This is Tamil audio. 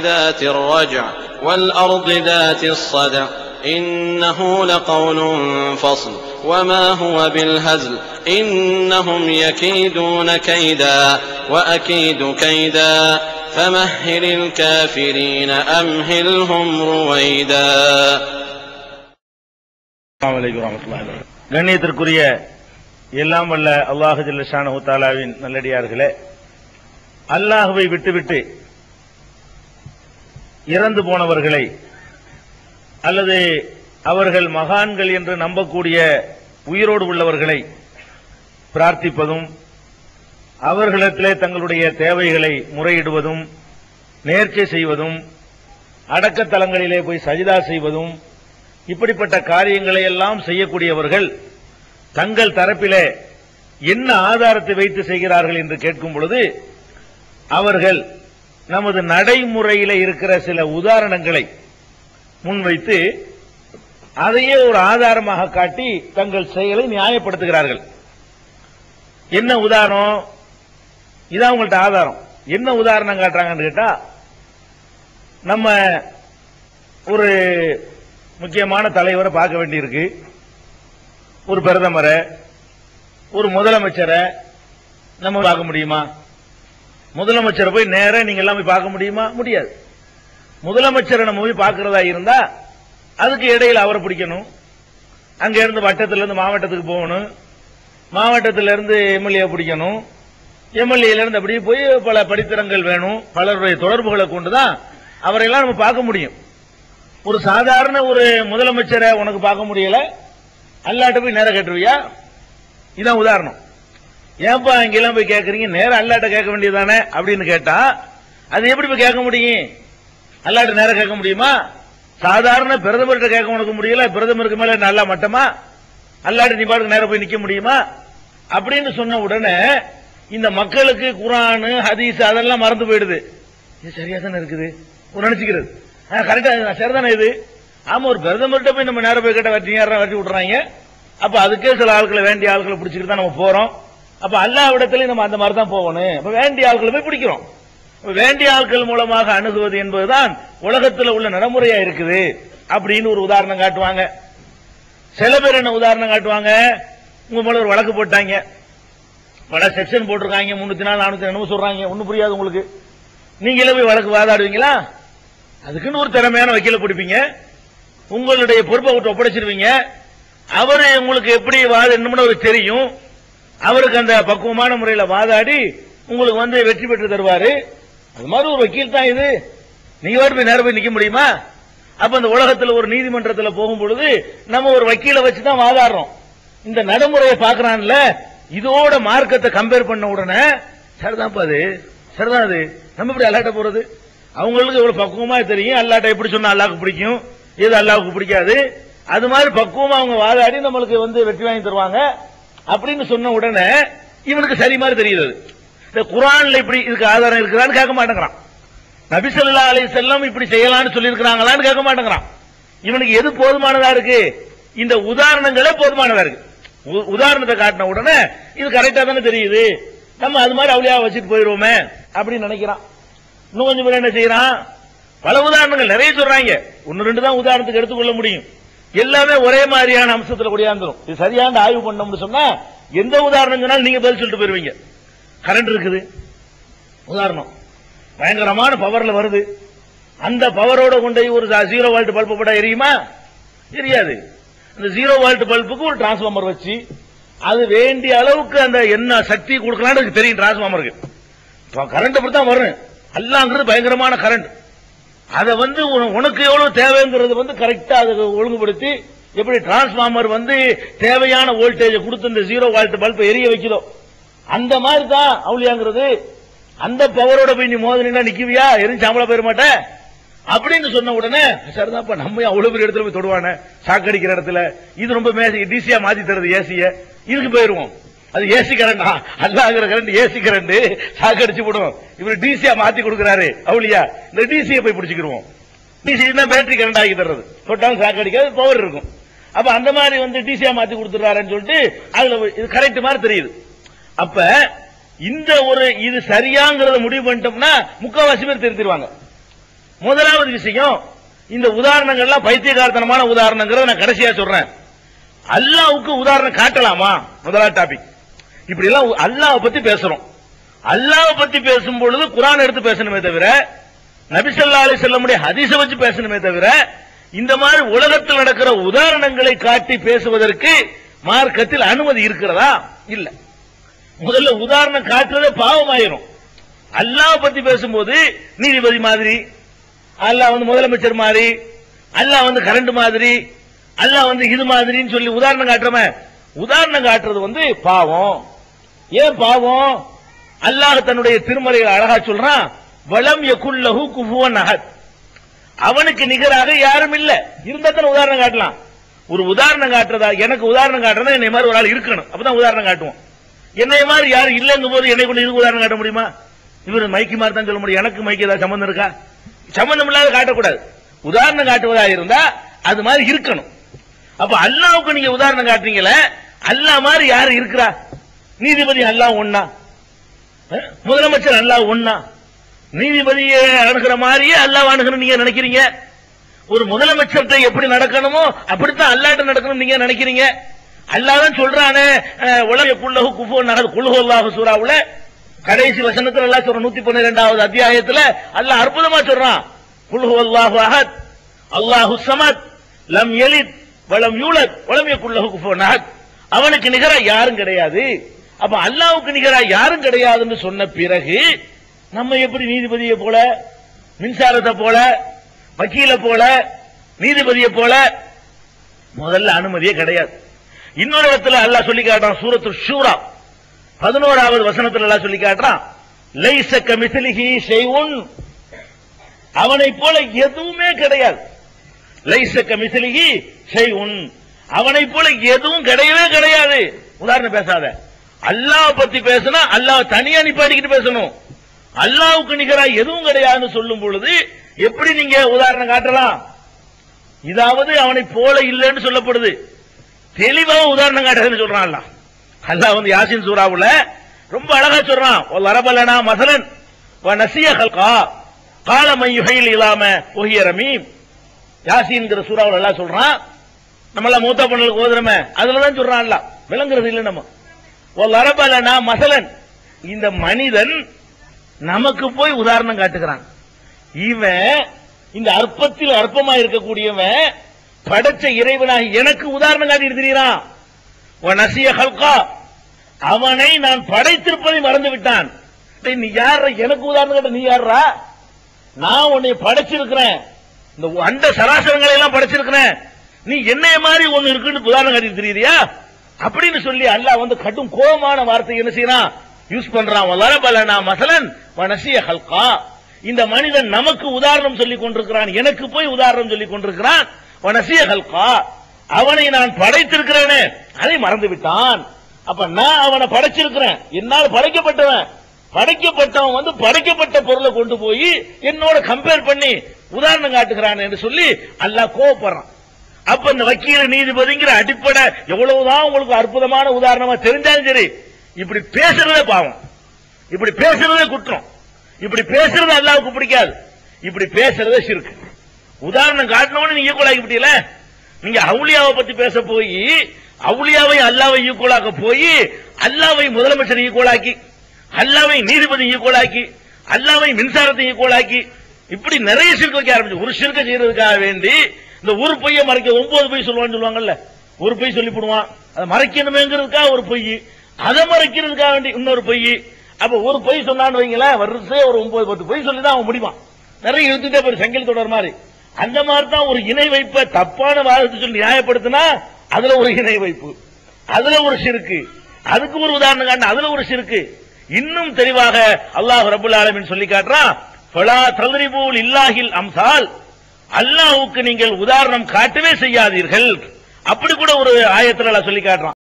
ذات الرجع والأرض ذات الصدع إنه لقول فصل وما هو بالهزل إنهم يكيدون كيدا وأكيد كيدا فمهل الكافرين أمهلهم رويدا அஸ்ஸலாமு அலைக்கும் வரஹ்மத்துல்லாஹி வபரகாத்துஹு. கண்ணியத்திற்குரிய எல்லாம் வல்ல அல்லாஹு ஜல்லஷானஹு தாலாவின் நல்லடியார்களே அல்லாஹுவை விட்டுவிட்டு இறந்து போனவர்களை அல்லது அவர்கள் மகான்கள் என்று நம்பக்கூடிய உயிரோடு உள்ளவர்களை பிரார்த்திப்பதும் அவர்களிடத்திலே தங்களுடைய தேவைகளை முறையிடுவதும் நேர்ச்சி செய்வதும் அடக்கத்தலங்களிலே போய் சஜிதா செய்வதும் இப்படிப்பட்ட காரியங்களை எல்லாம் செய்யக்கூடியவர்கள் தங்கள் தரப்பிலே என்ன ஆதாரத்தை வைத்து செய்கிறார்கள் என்று கேட்கும் பொழுது அவர்கள் நமது நடைமுறையில இருக்கிற சில உதாரணங்களை முன்வைத்து அதையே ஒரு ஆதாரமாக காட்டி தங்கள் செயலை நியாயப்படுத்துகிறார்கள். என்ன உதாரணம்? இதான் உங்கள்ட்ட ஆதாரம். என்ன உதாரணம் காட்டுறாங்கன்னு கேட்டா நம்ம ஒரு முக்கியமான தலைவரை பார்க்க வேண்டியிருக்கு. ஒரு பிரதமரை ஒரு முதலமைச்சரை நம்ம பார்க்க முடியுமா? முதலமைச்சரை போய் நேரம் நீங்க எல்லாம் போய் பார்க்க முடியுமா? முடியாது. முதலமைச்சரை நம்ம போய் பார்க்கறதா இருந்தா அதுக்கு இடையில அவரை பிடிக்கணும். அங்க இருந்து வட்டத்துல இருந்து மாவட்டத்துக்கு போகணும். மாவட்டத்தில இருந்து எம்எல்ஏ பிடிக்கணும். எம்எல்ஏல இருந்து அப்படியே போய் பல படித்தரங்கள் வேணும். பலருடைய தொடர்புகளை கொண்டுதான் அவரையெல்லாம் நம்ம பார்க்க முடியும். ஒரு சாதாரண ஒரு முதலமைச்சரை உனக்கு பார்க்க முடியல. அல்லாட்ட போய் நேரம் கட்டுவியா? இதான் உதாரணம். ஏன்பா இங்கெல்லாம் போய் கேட்கறீங்க நேரம் அல்லாட்ட கேட்க வேண்டியதானே அப்படின்னு கேட்டா அது எப்படி போய் கேட்க முடியும்? அல்லாட்ட நேரம் கேட்க முடியுமா? சாதாரண பிரதமர்கிட்ட கேட்க உனக்கு முடியல? பிரதமருக்கு மேல நல்லா மட்டமா? அல்லாட்ட நீ பாட்டுக்கு நேரம் போய் நிக்க முடியுமா? அப்படின்னு சொன்ன உடனே இந்த மக்களுக்கு குரானு ஹதீஸ் அதெல்லாம் மறந்து போயிடுது. இது சரியா தானே இருக்குது? ஒரு நினைச்சுக்கிறது. கரெக்டா சரிதானே இது? ஆமா ஒரு பிரதமர்கிட்ட போய் நம்ம நேரம் போய் கேட்ட வட்டி நேரம் வட்டி விடுறாங்க அப்ப அதுக்கே சில ஆட்களை வேண்டிய ஆட்களை பிடிச்சிட்டு தான் நம்ம போறோம். அப்ப எல்லா இடத்துலயும் நம்ம அந்த மாதிரி தான் போகணும். அப்ப வேண்டிய ஆட்களை போய் பிடிக்கிறோம். வேண்டிய ஆட்கள் மூலமாக அணுகுவது என்பதுதான் உலகத்தில் உள்ள நடைமுறையா இருக்குது அப்படின்னு ஒரு உதாரணம் காட்டுவாங்க. சில பேர் என்ன உதாரணம் காட்டுவாங்க? உங்க மேல ஒரு வழக்கு போட்டாங்க. பல செக்ஷன் போட்டிருக்காங்க. முன்னூத்தி நாலு நானூத்தி என்னமோ சொல்றாங்க. ஒன்னும் புரியாது உங்களுக்கு. நீங்களே போய் வழக்கு வாதாடுவீங்களா? அதுக்குன்னு ஒரு திறமையான வக்கீல பிடிப்பீங்க. உங்களுடைய பொறுப்பை விட்டு ஒப்படைச்சிருவீங்க. அவரு உங்களுக்கு எப்படி வாது என்னமோ தெரியும். அவருக்கு அந்த பக்குவமான முறையில் வாதாடி உங்களுக்கு வந்து வெற்றி பெற்று தருவாரு. அது மாதிரி ஒரு வக்கீல் தான் இது. நீங்க வாட்டு போய் நேரம் போய் நிக்க முடியுமா? அப்ப இந்த உலகத்தில் ஒரு நீதிமன்றத்தில் போகும் பொழுது நம்ம ஒரு வக்கீல வச்சு தான் வாதாடுறோம். இந்த நடைமுறையை பாக்குறான்ல இதோட மார்க்கத்தை கம்பேர் பண்ண உடனே சரிதான்ப்பா அது. சரிதான் அது. நம்ம இப்படி அல்லாட்ட போறது? அவங்களுக்கு இவ்வளவு பக்குவமா தெரியும். அல்லாட்ட எப்படி சொன்னா அல்லாவுக்கு பிடிக்கும்? எது அல்லாவுக்கு பிடிக்காது? அது மாதிரி பக்குவமா அவங்க வாதாடி நம்மளுக்கு வந்து வெற்றி வாங்கி தருவாங்க. அப்படின்னு சொன்ன உடனே இவனுக்கு சரி மாதிரி தெரியுது. இந்த குரான்ல இப்படி இதுக்கு ஆதாரம் இருக்குதான்னு கேட்க மாட்டேங்கிறான். நபிசல்லா அலை செல்லம் இப்படி செய்யலாம்னு சொல்லியிருக்கிறாங்களான்னு கேட்க மாட்டேங்கிறான். இவனுக்கு எது போதுமானதா இருக்கு? இந்த உதாரணங்களே போதுமானதா இருக்கு. உ- உதாரணத்தை காட்டின உடனே இது கரெக்டா தானே தெரியுது. நம்ம அது மாதிரி அவளியா வச்சுட்டு போயிடுவோமே அப்படின்னு நினைக்கிறான். இன்னும் கொஞ்சம் பேர் என்ன செய்யறான்? பல உதாரணங்கள் நிறைய சொல்றாங்க. ஒன்னு ரெண்டு தான் உதாரணத்துக்கு எடுத்துக்கொள்ள முடியும். எல்லாமே ஒரே மாதிரியான அம்சத்தில் கூடியாந்துரும். இது சரியான ஆய்வு பண்ணோம்னு சொன்னா எந்த உதாரணம் சொன்னாலும் நீங்க பதில் சொல்லிட்டு போயிருவீங்க. கரண்ட் இருக்குது. உதாரணம். பயங்கரமான பவர்ல வருது. அந்த பவரோட கொண்டு போய் ஒரு ஜீரோ வால்ட் பல்பு போட எரியுமா? எரியாது. அந்த ஜீரோ வால்ட் பல்புக்கு ஒரு டிரான்ஸ்பார்மர் வச்சு அது வேண்டிய அளவுக்கு அந்த என்ன சக்தி கொடுக்கலான்னு எனக்கு தெரியும் டிரான்ஸ்பார்மருக்கு கரண்ட் அப்படி தான் வரும். அல்லாங்கிறது பயங்கரமான கரண்ட் அதை வந்து உனக்கு எவ்வளவு தேவைங்கிறது வந்து கரெக்டா அதை ஒழுங்குபடுத்தி எப்படி டிரான்ஸ்பார்மர் வந்து தேவையான வோல்டேஜ் கொடுத்து இந்த ஜீரோ வால்ட் பல்ப் எரிய வைக்குதோ. அந்த மாதிரி தான் அவளியாங்கிறது. அந்த பவரோட போய் நீ மோதனா நிக்குவியா? எரிஞ்சாமலா போயிட மாட்ட. அப்படின்னு சொன்ன உடனே சரிதான்ப்பா நம்ம ஏன் அவ்வளவு பெரிய இடத்துல போய் தொடுவானே? சாக்கடிக்கிற இடத்துல. இது ரொம்ப டிசியா மாத்தி தருது ஏசிய இதுக்கு போயிருவோம். அது ஏசி கரண்டா அல்லாங்கிற கரண்ட் ஏசி கரண்ட் சாக்கடிச்சு விடும் இவர் டிசியா மாத்தி கொடுக்கிறாரு. அவளியா? இந்த டிசியை போய் பிடிச்சிக்கிருவோம். டிசி தான் பேட்டரி கரண்ட் ஆகி தர்றது. தொட்டாலும் சாக்கடிக்காது பவர் இருக்கும். அப்ப அந்த மாதிரி வந்து டிசியா மாத்தி கொடுத்துறாருன்னு சொல்லிட்டு அதுல இது கரெக்ட் மாதிரி தெரியுது. அப்ப இந்த ஒரு இது சரியாங்கிறத முடிவு பண்ணிட்டோம்னா முக்காவாசி பேர் திருத்திடுவாங்க முதலாவது விஷயம் இந்த உதாரணங்கள்லாம் பைத்தியகார்த்தனமான உதாரணங்கிறத நான் கடைசியா சொல்றேன். அல்லாவுக்கு உதாரணம் காட்டலாமா? முதலாவது டாபிக் இப்படி எல்லாம் அல்லாஹ் பத்தி பேசுறோம். அல்லாஹ் பத்தி பேசும் பொழுது குரான் எடுத்து பேசணுமே தவிர நபிசல்லா அலி செல்லமுடைய ஹதீச வச்சு பேசணுமே தவிர இந்த மாதிரி உலகத்தில் நடக்கிற உதாரணங்களை காட்டி பேசுவதற்கு மார்க்கத்தில் அனுமதி இருக்கிறதா? இல்ல. முதல்ல உதாரணம் காட்டுறதே பாவமாயிரும். அல்லாவை பத்தி பேசும்போது நீதிபதி மாதிரி அல்லாஹ் வந்து முதலமைச்சர் மாதிரி அல்லாஹ் வந்து கரண்ட் மாதிரி அல்லாஹ் வந்து இது மாதிரின்னு சொல்லி உதாரணம் காட்டுறமே. உதாரணம் காட்டுறது வந்து பாவம். ஏன் பாவம்? அல்லாஹ் தன்னுடைய திருமலையை அழகா சொல்றான் வளம் யகுல்லஹு குஃபுவன் அஹத். அவனுக்கு நிகராக யாரும் இல்ல. இருந்தா உதாரணம் காட்டலாம். ஒரு உதாரணம் காட்டுறதா எனக்கு உதாரணம் காட்டுறதா என்னை மாதிரி ஒரு ஆள் இருக்கணும். அப்பதான் உதாரணம் காட்டுவோம். என்னை மாதிரி யாரும் இல்லைங்கும் போது என்னை கொண்டு இதுக்கு உதாரணம் காட்ட முடியுமா? இவர் மைக்கு மாதிரி தான் சொல்ல முடியும். எனக்கு மைக்கு ஏதாவது சம்பந்தம் இருக்கா? சம்பந்தம் இல்லாத காட்டக்கூடாது. உதாரணம் காட்டுவதா இருந்தா அது மாதிரி இருக்கணும். அப்ப அல்லாவுக்கு நீங்க உதாரணம் காட்டுறீங்களே அல்லா மாதிரி யாரு இருக்கிறா? நீதிபதி அல்லாஹ் ஒன்னா முதலமைச்சர் அல்லாஹ் ஒன்னா நீதிபதியை அணுகிற மாதிரியே அல்லாஹ் அணுகணும் நீங்க நினைக்கிறீங்க? ஒரு முதலமைச்சர்கிட்ட எப்படி நடக்கணுமோ அப்படித்தான் அல்லாட்ட நடக்கணும் நீங்க நினைக்கிறீங்க? அல்லாதான் சொல்றானே உலக குள்ளகு குஃபு நகது குல்ஹு சூறாவுல சூராவுல கடைசி வசனத்துல அல்லாஹ் சொல்ற நூத்தி பன்னிரெண்டாவது அத்தியாயத்துல அல்லாஹ் அற்புதமா சொல்றான். குல்ஹு அல்லாஹு அஹத் அல்லாஹு சமத் லம் எலித் வளம் யூலத் வலம் யக்குல்லஹு குஃபோ நகத் அவனுக்கு நிகரா யாரும் கிடையாது. அப்ப அல்லாவுக்கு நிகரா யாரும் கிடையாதுன்னு சொன்ன பிறகு நம்ம எப்படி நீதிபதியை போல மின்சாரத்தை போல வக்கீல போல நீதிபதியை போல முதல்ல அனுமதியே கிடையாது. இன்னொரு இடத்துல அல்லாஹ் சொல்லி காட்டுறான் சூரத்து ஷூரா. பதினோராவது வசனத்துல அல்லா சொல்லி காட்டுறான் லைஸ கமிஸ்லிஹி ஷைஉன். அவனை போல எதுவுமே கிடையாது. லைஸ கமிஸ்லிஹி ஷைஉன். அவனை போல எதுவும் கிடையவே கிடையாது. உதாரணம் பேசாத. அல்லாஹ் பத்தி பேசினா அல்லாஹ் தனியா நிப்பாட்டிக்கிட்டு பேசணும். அல்லாவுக்கு நிகரா எதுவும் கிடையாதுன்னு சொல்லும் பொழுது எப்படி நீங்க உதாரணம் காட்டலாம்? இதாவது அவனை போல இல்லைன்னு சொல்லப்படுது. தெளிவாக உதாரணம் காட்டுறதுன்னு சொல்றான் அல்லாஹ். அல்லாஹ் வந்து யாசின் சூறாவுல ரொம்ப அழகா சொல்றான். வரபலனா மசலன். நசிய ஹல்கா. கால மையுகையில் இல்லாம ஒஹிய ரமீம். யாசின்கிற சூறாவில் எல்லாம் சொல்றான். நம்ம எல்லாம் மூத்த பண்ணலுக்கு ஓதுறமே. அதுலதான் சொல்றான் அல்லாஹ். விளங்குறது இல்லை நம்ம. ஒரு மசலன். இந்த மனிதன் நமக்கு போய் உதாரணம் காட்டுகிறான். இவன் இந்த அற்பத்தில் அற்பமா இருக்கக்கூடியவன் படைச்ச இறைவனாக எனக்கு உதாரணம் காட்டிட்டு திரியறான் உன் நசிய ஹல்கா. அவனை நான் படைத்திருப்பதை மறந்து விட்டான். நீ யார் எனக்கு உதாரணம் கேட்ட நீ யாரா நான் உன்னை படைச்சிருக்கிறேன். இந்த அண்ட சராசரங்களை எல்லாம் படைச்சிருக்கிறேன். நீ என்ன மாதிரி ஒன்னு இருக்குன்னு உதாரணம் காட்டிட்டு தெரியுறியா? அப்படின்னு சொல்லி அல்லாஹ் வந்து கடும் கோபமான வார்த்தை என்ன செய்யறான்? யூஸ் பண்றான். வலரபலனா மசலன் வனசிய ஹல்கா. இந்த மனிதன் நமக்கு உதாரணம் சொல்லிக் கொண்டிருக்கிறான். எனக்கு போய் உதாரணம் சொல்லிக் கொண்டிருக்கிறான். வனசிய ஹல்கா. அவனை நான் படைத்திருக்கிறேனே. அதை மறந்து விட்டான் அப்ப நான் அவனை படைச்சிருக்கிறேன். என்னால் படைக்கப்பட்டவன். படைக்கப்பட்டவன் வந்து படைக்கப்பட்ட பொருளை கொண்டு போய் என்னோட கம்பேர் பண்ணி உதாரணம் காட்டுகிறான் என்று சொல்லி அல்லாஹ் கோவப்படுறான். அப்ப இந்த வக்கீல நீதிபதிங்கிற அடிப்படை எவ்வளவுதான் உங்களுக்கு அற்புதமான உதாரணமா தெரிஞ்சாலும் சரி இப்படி பேசுறதே பாவம். இப்படி பேசுறதே குற்றம். இப்படி பேசுறது அல்லாவுக்கு பிடிக்காது. இப்படி பேசுறதே சிறுக்கு. உதாரணம் காட்டணும்னு நீங்க ஈக்குவல் ஆகிவிட்டீல நீங்க அவுளியாவை பத்தி பேச போய் அவுளியாவை அல்லாவை ஈக்குவலாக்க போய் அல்லாவை முதலமைச்சர் ஈக்குவலாக்கி அல்லாவை நீதிபதி ஈக்குவலாக்கி அல்லாவை மின்சாரத்தை ஈக்குவலாக்கி இப்படி நிறைய சிறுக்கு வைக்க ஆரம்பிச்சு. ஒரு சிறுக்க செய்யறதுக்காக வேண்டி இந்த ஒரு பொய்யை மறைக்க ஒன்பது பொய் சொல்லுவான்னு சொல்லுவாங்கல்ல ஒரு பொய் சொல்லி போடுவான். அதை மறைக்கணுமேங்கிறதுக்காக ஒரு பொய். அதை மறைக்கிறதுக்காக வேண்டி இன்னொரு பொய். அப்ப ஒரு பொய் சொன்னான்னு வைங்களேன் வருஷம் ஒரு ஒன்பது பத்து பொய் சொல்லி தான் அவன் முடிவான் நிறைய இழுத்துட்டே போய் செங்கல் தொடர் மாதிரி. அந்த மாதிரி தான் ஒரு இணை வைப்ப தப்பான வாதத்தை சொல்லி நியாயப்படுத்தினா அதுல ஒரு இணை வைப்பு. அதுல ஒரு சிறுக்கு. அதுக்கு ஒரு உதாரணம் காட்டின அதுல ஒரு சிறுக்கு. இன்னும் தெளிவாக அல்லாஹ் ரபுல் ஆலமின் சொல்லி காட்டுறான் இல்லாஹில் அம்சால். அல்லாஹுக்கு நீங்கள் உதாரணம் காட்டவே செய்யாதீர்கள். அப்படி கூட ஒரு ஆயத்தில் சொல்லி காட்டுறான்.